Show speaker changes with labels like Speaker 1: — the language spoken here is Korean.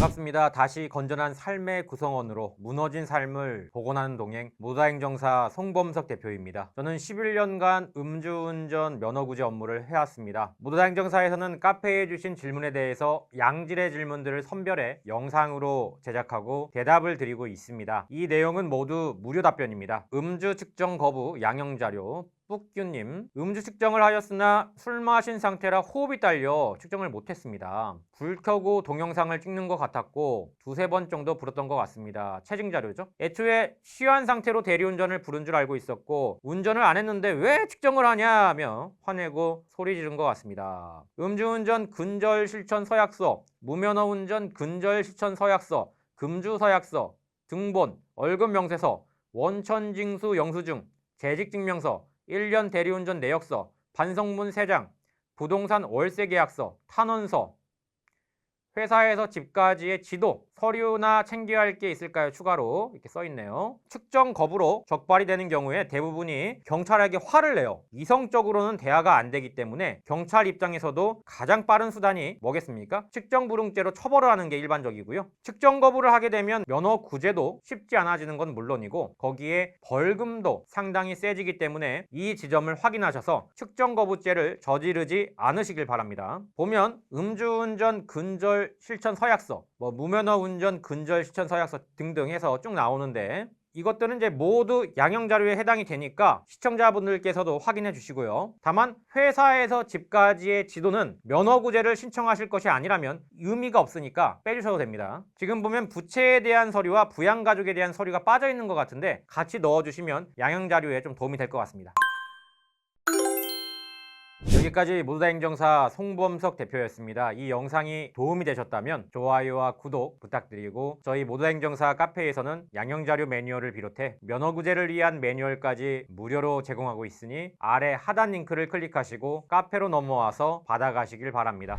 Speaker 1: 반갑습니다. 다시 건전한 삶의 구성원으로 무너진 삶을 복원하는 동행 모다행정사 송범석 대표입니다. 저는 11년간 음주운전 면허구제 업무를 해왔습니다. 모다행정사에서는 카페에 주신 질문에 대해서 양질의 질문들을 선별해 영상으로 제작하고 대답을 드리고 있습니다. 이 내용은 모두 무료 답변입니다. 음주 측정 거부 양형 자료 뿌규님 음주 측정을 하였으나 술 마신 상태라 호흡이 딸려 측정을 못했습니다. 불 켜고 동영상을 찍는 것 같았고 두세 번 정도 불었던 것 같습니다. 체증 자료죠. 애초에 취한 상태로 대리운전을 부른 줄 알고 있었고 운전을 안 했는데 왜 측정을 하냐며 화내고 소리 지른 것 같습니다. 음주운전 근절 실천 서약서, 무면허 운전 근절 실천 서약서, 금주 서약서, 등본, 월급 명세서, 원천징수 영수증, 재직증명서, 1년 대리운전 내역서, 반성문 3장, 부동산 월세 계약서, 탄원서, 회사에서 집까지의 지도, 서류나 챙겨야 할 게 있을까요? 추가로 이렇게 써 있네요. 측정 거부로 적발이 되는 경우에 대부분이 경찰에게 화를 내요. 이성적으로는 대화가 안 되기 때문에 경찰 입장에서도 가장 빠른 수단이 뭐겠습니까? 측정 불응죄로 처벌을 하는 게 일반적이고요. 측정 거부를 하게 되면 면허 구제도 쉽지 않아지는 건 물론이고 거기에 벌금도 상당히 세지기 때문에 이 지점을 확인하셔서 측정 거부죄를 저지르지 않으시길 바랍니다. 보면 음주운전 근절 실천 서약서, 뭐 무면허 운전 근절 실천 서약서 등등 해서 쭉 나오는데 이것들은 이제 모두 양형 자료에 해당이 되니까 시청자분들께서도 확인해 주시고요. 다만 회사에서 집까지의 지도는 면허 구제를 신청하실 것이 아니라면 의미가 없으니까 빼주셔도 됩니다. 지금 보면 부채에 대한 서류와 부양 가족에 대한 서류가 빠져 있는 것 같은데 같이 넣어 주시면 양형 자료에 좀 도움이 될 것 같습니다. 여기까지 모두 다 행정사 송범석 대표였습니다. 이 영상이 도움이 되셨다면 좋아요와 구독 부탁드리고 저희 모두 다 행정사 카페에서는 양형자료 매뉴얼을 비롯해 면허구제를 위한 매뉴얼까지 무료로 제공하고 있으니 아래 하단 링크를 클릭하시고 카페로 넘어와서 받아가시길 바랍니다.